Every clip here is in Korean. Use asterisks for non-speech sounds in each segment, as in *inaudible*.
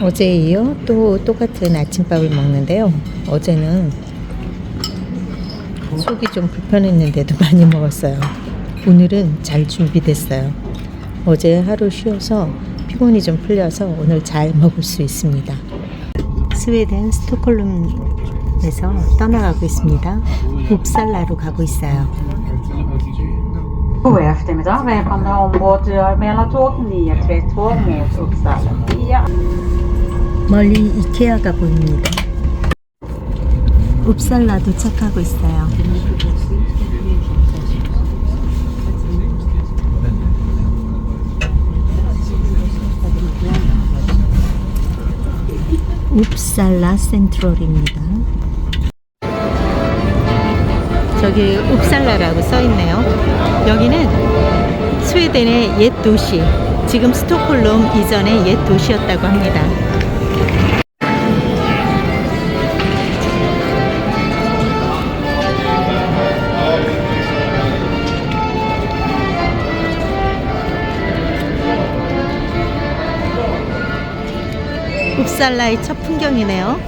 어제에 이어 또 똑같은 아침밥을 먹는데요. 어제는 속이 좀 불편했는데도 *laughs* 많이 먹었어요. 오늘은 잘 준비됐어요. 어제 하루 쉬어서 피곤이 좀 풀려서 오늘 잘 먹을 수 있습니다. 스웨덴 스톡홀름에서 떠나가고 있습니다. 웁살라로 가고 있어요. God eftermiddag. Välkomna ombord Mälartåg 932 mot Uppsala. Ja. 멀리 이케아가 보입니다. 웁살라 도착하고 있어요. 웁살라 센트럴입니다. 저기 웁살라라고 써 있네요. 여기는 스웨덴의 옛 도시, 지금 스톡홀름 이전의 옛 도시였다고 합니다. 웁살라의 첫 풍경이네요.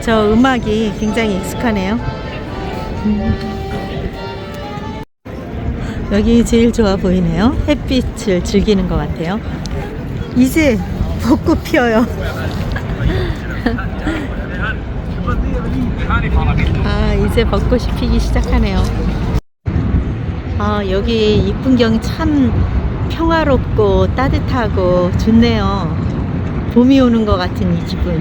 저 음악이 굉장히 익숙하네요. 음. 여기 제일 좋아 보이네요. 햇빛을 즐기는 것 같아요. 이제 벚꽃 피어요. *laughs* 아, 이제 벚꽃이 피기 시작하네요. 아, 여기 이 풍경이 참 평화롭고 따뜻하고 좋네요. 봄이 오는 것 같은 이 기분.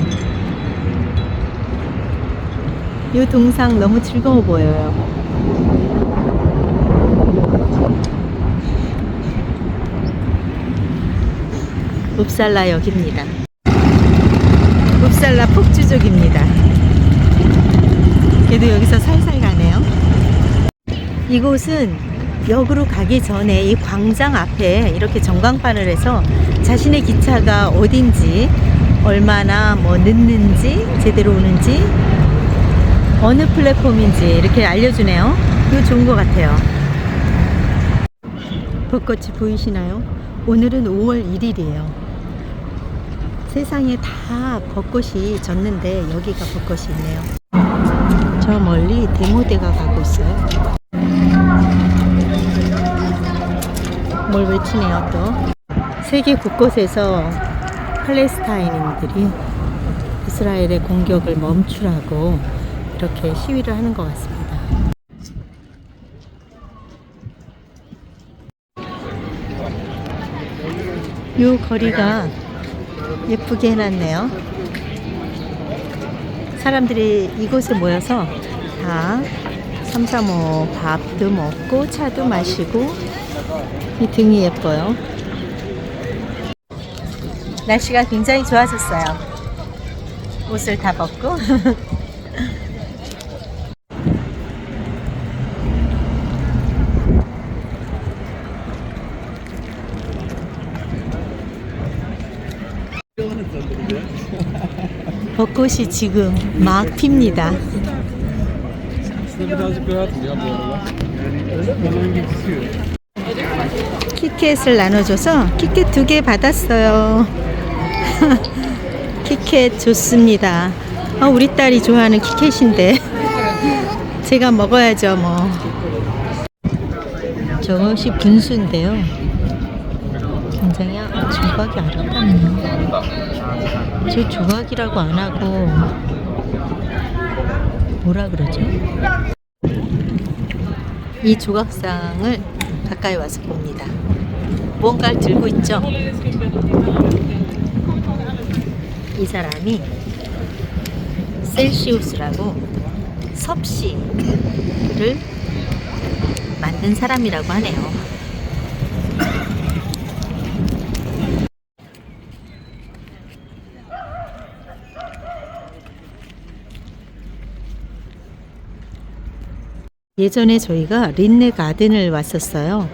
이 동상 너무 즐거워 보여요. 읍살라 역입니다. 읍살라 폭주족입니다. 그래도 여기서 살살 가네요. 이곳은 역으로 가기 전에 이 광장 앞에 이렇게 전광판을 해서 자신의 기차가 어딘지 얼마나 뭐 늦는지 제대로 오는지 어느 플랫폼인지 이렇게 알려주네요. 이거 좋은 것 같아요. 벚꽃이 보이시나요? 오늘은 5월 1일이에요. 세상에 다 벚꽃이 졌는데 여기가 벚꽃이 있네요. 저 멀리 데모대가 가고 있어요. 뭘 외치네요 또. 세계 곳곳에서 팔레스타인인들이 이스라엘의 공격을 멈추라고 이렇게 시위를 하는 것 같습니다. 이 거리가 예쁘게 해놨네요. 사람들이 이곳에 모여서 다 삼삼오 밥도 먹고 차도 마시고 이 등이 예뻐요. 날씨가 굉장히 좋아졌어요. 옷을 다 벗고 *laughs* 벚꽃이 지금 막 핍니다. 키켓을 나눠줘서 키켓 두개 받았어요. *laughs* 키켓 좋습니다. 아, 우리 딸이 좋아하는 키켓인데 *laughs* 제가 먹어야죠 뭐. 저것이 분수인데요. 굉장히 아- 조각이 아름답네요. 저 조각이라고 안 하고 뭐라 그러죠? 이 조각상을 가까이 와서 봅니다. 뭔가를 들고 있죠? 이 사람이 셀시우스라고 섭씨를 만든 사람이라고 하네요. 예전에 저희가 린네 가든을 왔었어요.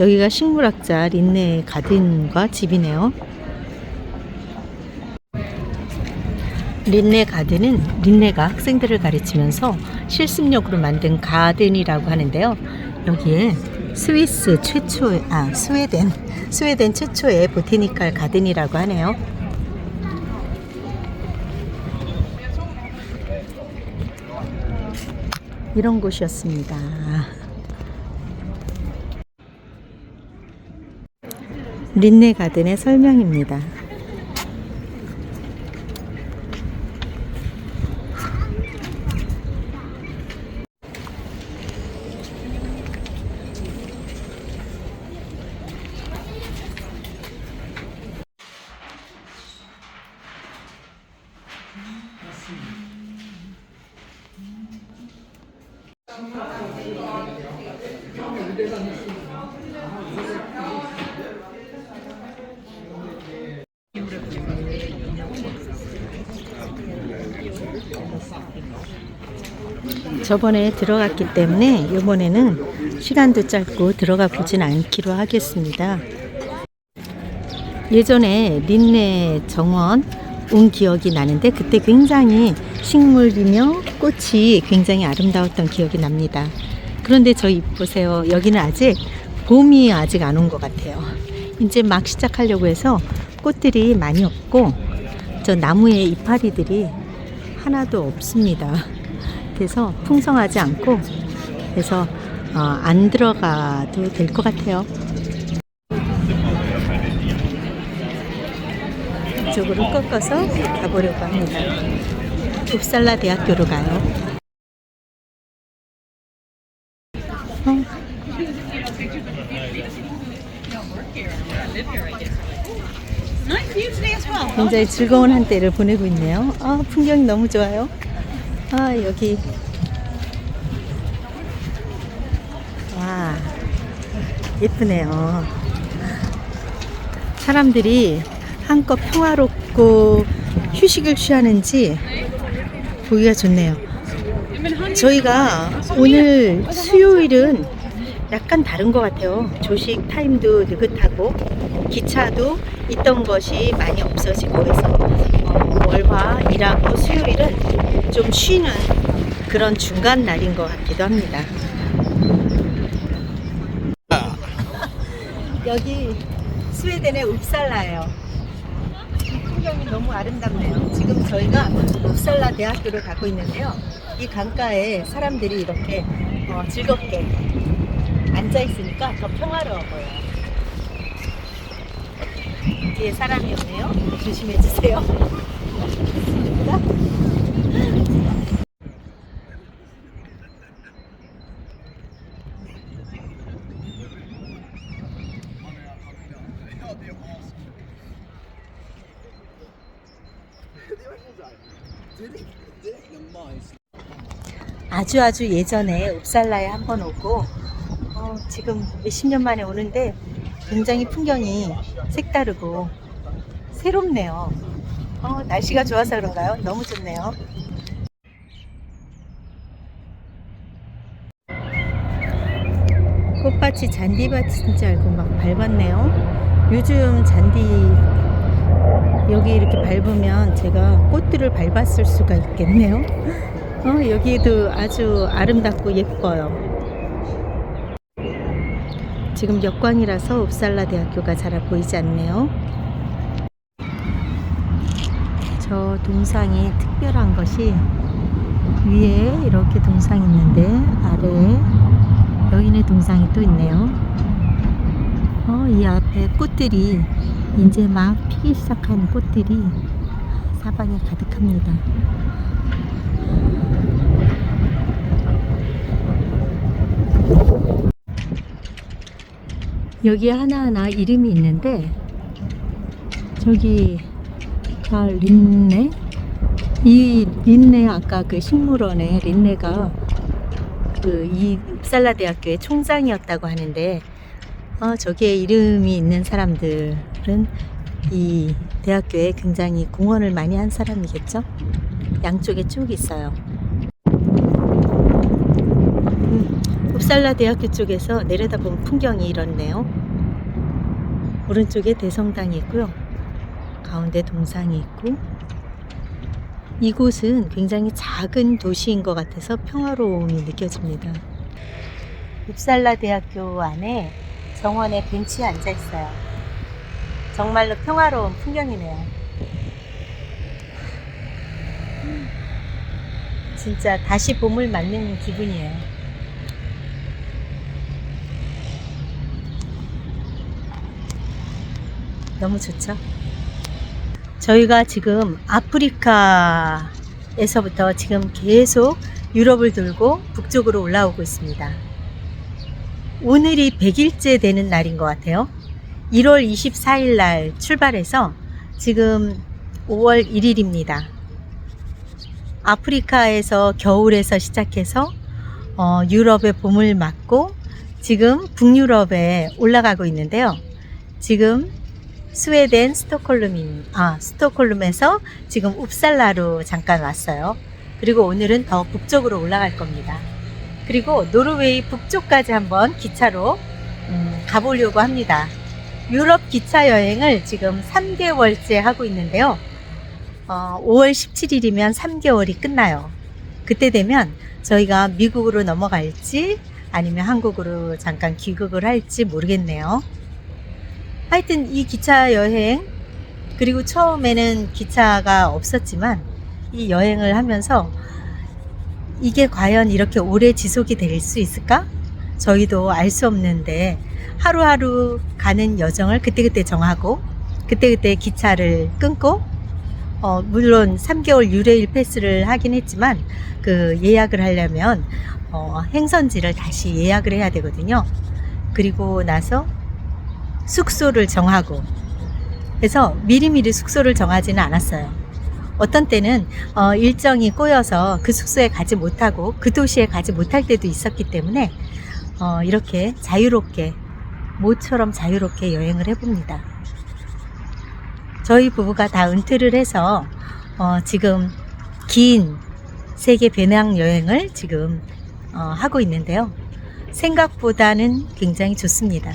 여기가 식물학자 린네 가든과 집이네요. 린네 가든은 린네가 학생들을 가르치면서 실습용으로 만든 가든이라고 하는데요. 여기에 스위스 최초의 아 스웨덴 스웨덴 최초의 보테니컬 가든이라고 하네요. 이런 곳이었습니다. 린네 가든의 설명입니다. 저번에 들어갔기 때문에 이번에는 시간도 짧고 들어가 보진 않기로 하겠습니다. 예전에 린네 정원 온 기억이 나는데 그때 굉장히 식물이며 꽃이 굉장히 아름다웠던 기억이 납니다. 그런데 저희 보세요. 여기는 아직 봄이 아직 안 온 것 같아요. 이제 막 시작하려고 해서 꽃들이 많이 없고 저 나무에 이파리들이 하나도 없습니다. 그래서 풍성하지 않고 그래서 어, 안 들어가도 될 것 같아요. 이쪽으로 꺾어서 가보려고 합니다. уп살라 대학교로 가요. 어, 굉장히 즐거운 한때를 보내고 있네요. 아, 풍경이 너무 좋아요. 아, 여기. 와, 예쁘네요. 사람들이 한껏 평화롭고 휴식을 취하는지 보기가 좋네요. 저희가 오늘 수요일은 약간 다른 것 같아요. 조식 타임도 느긋하고 기차도 있던 것이 많이 없어지고 해서 어, 월화 일하고 수요일은 좀 쉬는 그런 중간 날인 것 같기도 합니다. *laughs* 여기 스웨덴의 웁살라예요. 풍경이 너무 아름답네요. 지금 저희가 웁살라 대학교를 가고 있는데요. 이 강가에 사람들이 이렇게 어, 즐겁게 앉아 있으니까 더 평화로워 보여요. 뒤에 사람이 없네요. 조심해 주세요. 아주 아주 예전에 읍살라에 한 번 오고 어, 지금 몇십 년 만에 오는데 굉장히 풍경이 색다르고 새롭네요. 어, 날씨가 좋아서 그런가요? 너무 좋네요. 꽃밭이 잔디밭인 줄 알고 막 밟았네요. 요즘 잔디 여기 이렇게 밟으면 제가 꽃들을 밟았을 수가 있겠네요. 어, 여기도 아주 아름답고 예뻐요. 지금 역광이라서 읍살라 대학교가 잘 보이지 않네요. 저 동상이 특별한 것이 위에 이렇게 동상이 있는데 아래에 여인의 동상이 또 있네요. 어, 이 앞에 꽃들이 이제 막 피기 시작한 꽃들이 사방에 가득합니다. 여기 하나하나 이름이 있는데 저기 다 린네 이 린네 아까 그 식물원에 린네가 그 이 읍살라 대학교의 총장이었다고 하는데 어, 저기에 이름이 있는 사람들은 이 대학교에 굉장히 공헌을 많이 한 사람이겠죠? 양쪽에 쭉 있어요. 음, 읍살라 대학교 쪽에서 내려다보면 풍경이 이렇네요. 오른쪽에 대성당이 있고요. 가운데 동상이 있고 이곳은 굉장히 작은 도시인 것 같아서 평화로움이 느껴집니다. 읍살라 대학교 안에 정원에 벤치에 앉아 있어요. 정말로 평화로운 풍경이네요. 진짜 다시 봄을 맞는 기분이에요. 너무 좋죠? 저희가 지금 아프리카에서부터 지금 계속 유럽을 돌고 북쪽으로 올라오고 있습니다. 오늘이 100일째 되는 날인 것 같아요. 1월 24일 날 출발해서 지금 5월 1일입니다. 아프리카에서 겨울에서 시작해서 어, 유럽의 봄을 맞고 지금 북유럽에 올라가고 있는데요. 지금 스웨덴 스톡홀름인 아 스톡홀름에서 지금 웁살라로 잠깐 왔어요. 그리고 오늘은 더 북쪽으로 올라갈 겁니다. 그리고 노르웨이 북쪽까지 한번 기차로 음, 가보려고 합니다. 유럽 기차 여행을 지금 3개월째 하고 있는데요. 어, 5월 17일이면 3개월이 끝나요. 그때 되면 저희가 미국으로 넘어갈지 아니면 한국으로 잠깐 귀국을 할지 모르겠네요. 하여튼 이 기차 여행 그리고 처음에는 기차가 없었지만 이 여행을 하면서 이게 과연 이렇게 오래 지속이 될 수 있을까? 저희도 알 수 없는데 하루하루 가는 여정을 그때그때 정하고 그때그때 기차를 끊고 어, 물론 3개월 유레일 패스를 하긴 했지만 그 예약을 하려면 어, 행선지를 다시 예약을 해야 되거든요. 그리고 나서 숙소를 정하고 그래서 미리미리 숙소를 정하지는 않았어요. 어떤 때는 어, 일정이 꼬여서 그 숙소에 가지 못하고 그 도시에 가지 못할 때도 있었기 때문에 어, 이렇게 자유롭게 모처럼 자유롭게 여행을 해봅니다. 저희 부부가 다 은퇴를 해서 어, 지금 긴 세계 배낭 여행을 지금 어, 하고 있는데요. 생각보다는 굉장히 좋습니다.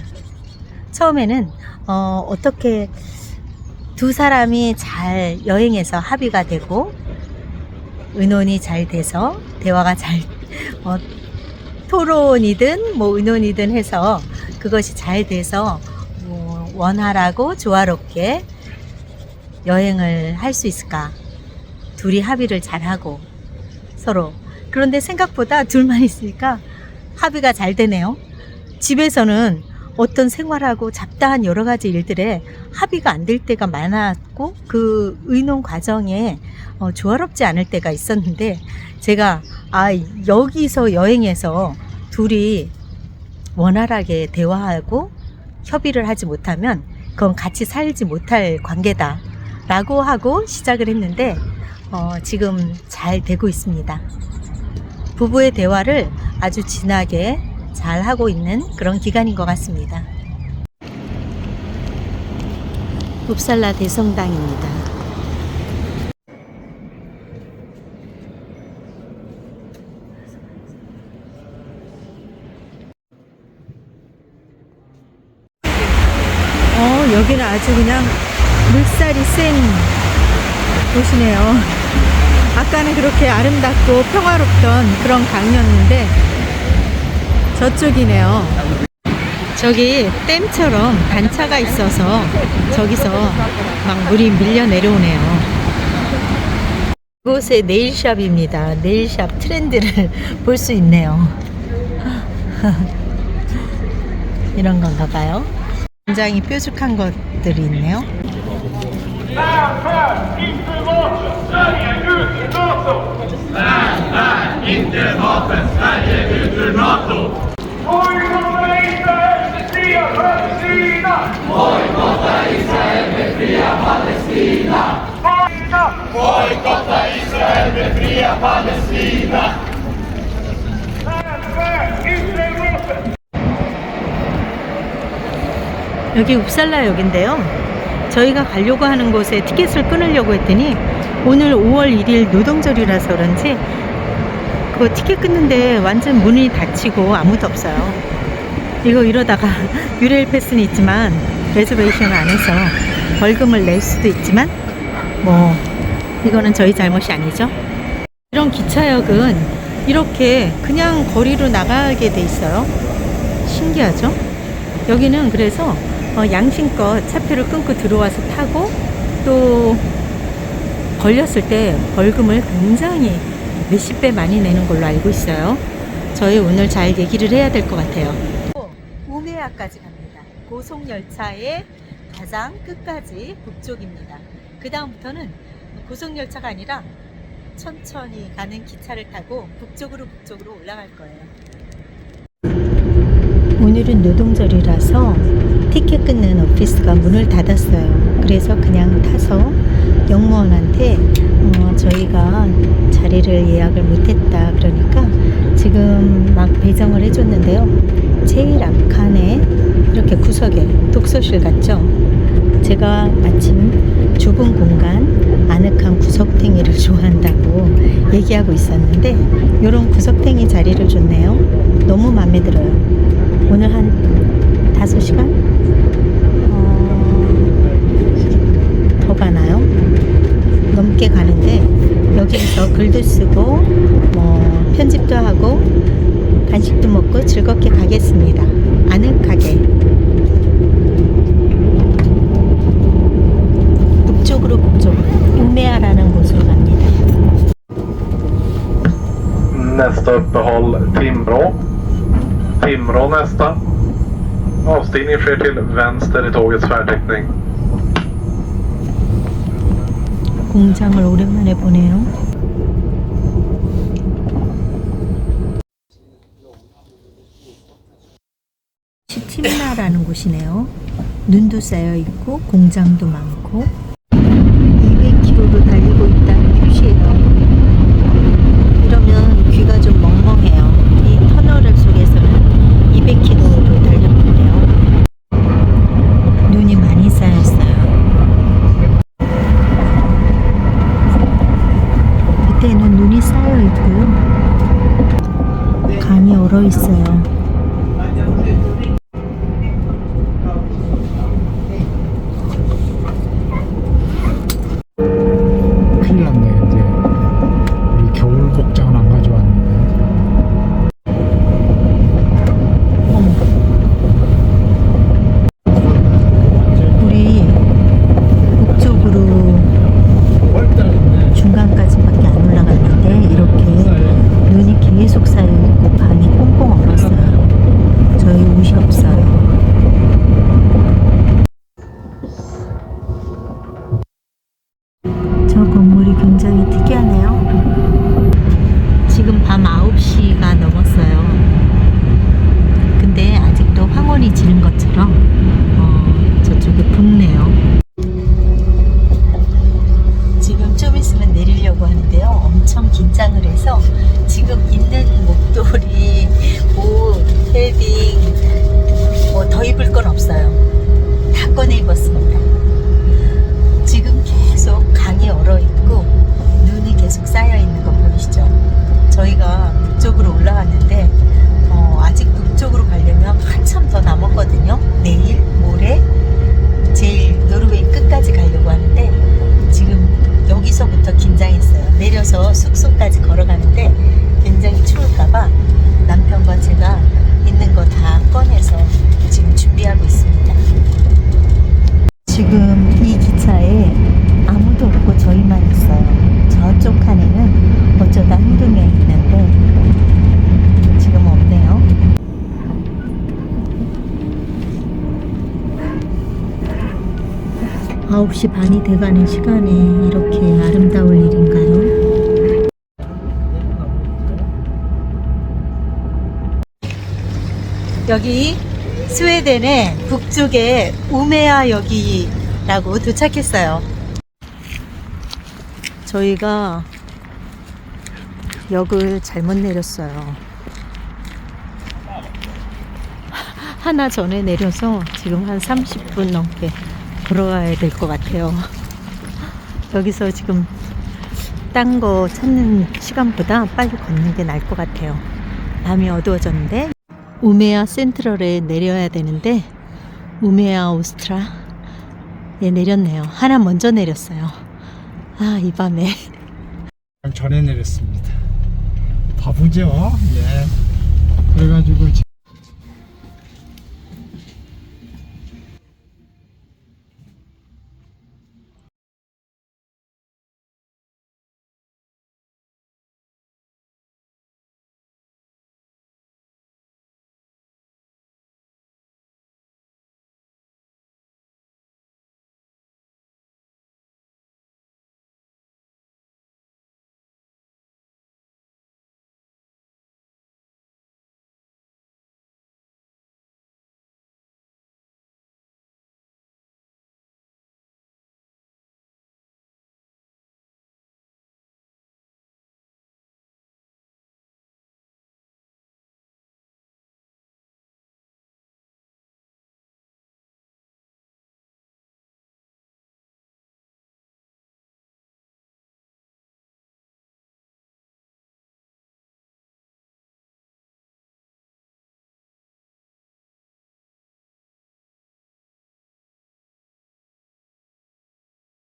처음에는 어, 어떻게 두 사람이 잘 여행해서 합의가 되고 의논이 잘 돼서 대화가 잘 어, *laughs* 토론이든 뭐 의논이든 해서 그것이 잘 돼서 뭐 원활하고 조화롭게 여행을 할 수 있을까? 둘이 합의를 잘 하고 서로 그런데 생각보다 둘만 있으니까 합의가 잘 되네요. 집에서는 어떤 생활하고 잡다한 여러 가지 일들에 합의가 안 될 때가 많았고 그 의논 과정에 어, 조화롭지 않을 때가 있었는데 제가 아 여기서 여행해서 둘이 원활하게 대화하고 협의를 하지 못하면 그건 같이 살지 못할 관계다 라고 하고 시작을 했는데 어, 지금 잘 되고 있습니다. 부부의 대화를 아주 진하게 잘 하고 있는 그런 기간인 것 같습니다. 웁살라 대성당입니다. 어, 여기는 아주 그냥 물살이 센 곳이네요. 아까는 그렇게 아름답고 평화롭던 그런 강이었는데 저쪽이네요. 저기 댐처럼 단차가 있어서 저기서 막 물이 밀려 내려오네요. 이곳의 네일샵입니다. 네일샵 트렌드를 볼 수 있네요. 이런 건가 봐요. 굉장히 뾰족한 것들이 있네요. 여기 웁살라역인데요. 저희가 가려고 하는 곳에 티켓을 끊으려고 했더니 오늘 5월 1일 노동절이라서 그런지 그 티켓 끊는데 완전 문이 닫히고 아무도 없어요. 이거 이러다가 *laughs* 유레일 패스는 있지만 레저베이션 안 해서 벌금을 낼 수도 있지만 뭐 이거는 저희 잘못이 아니죠. 이런 기차역은 이렇게 그냥 거리로 나가게 돼 있어요. 신기하죠? 여기는 그래서 어, 양심껏 차표를 끊고 들어와서 타고 또 걸렸을 때 벌금을 굉장히 몇십 배 많이 내는 걸로 알고 있어요. 저희 오늘 잘 얘기를 해야 될 것 같아요. 우메아까지 갑니다. 고속 열차의 가장 끝까지 북쪽입니다. 그 다음부터는 고속 열차가 아니라 천천히 가는 기차를 타고 북쪽으로 북쪽으로 올라갈 거예요. 오늘은 노동절이라서 티켓 끊는 오피스가 문을 닫았어요. 그래서 그냥 타서 영무원한테 어, 저희가 자리를 예약을 못했다 그러니까 지금 막 배정을 해줬는데요. 제일 앞칸에 이렇게 구석에 독서실 같죠? 제가 마침 좁은 공간, 아늑한 구석탱이를 *laughs* 좋아한다고 얘기하고 있었는데 이런 구석탱이 자리를 줬네요. 너무 마음에 들어요. 오늘 한 5시간? 어, 더 가나요? 넘게 가는데 여기서 글도 쓰고 뭐 편집도 하고 간식도 먹고 즐겁게 가겠습니다. 아늑하게. 북쪽으로 북쪽으로 우메아라는 곳으로 갑니다. Nästa uppehåll Timrå. Timrå nästa. Avstigning sker till vänster i tågets färdriktning. 공장을 오랜만에 보네요. 시티미나라는 곳이네요. 눈도 쌓여 있고 공장도 많고 200km로 달리고 있다는 표시예요. 이러면 귀가 좀 멍멍해요. 이 터널 속에서는 200km로 달려보네요. 눈이 많이 쌓였어요. 그때는 눈이 쌓여 있고요. 강이 얼어 있어요. 10시 반이 돼가는 시간에 이렇게 아름다울 일인가요? 여기 스웨덴의 북쪽에 우메아 여기라고 도착했어요. 저희가 역을 잘못 내렸어요. 하나 전에 내려서 지금 한 30분 넘게 걸어가야 될 것 같아요. 여기서 지금 딴 거 찾는 시간보다 빨리 걷는 게 나을 것 같아요. 밤이 어두워졌는데 우메아 센트럴에 내려야 되는데 우메아 오스트라에 내렸네요. 하나 먼저 내렸어요. 아, 이 밤에 전에 내렸습니다 바보죠 예 그래가지고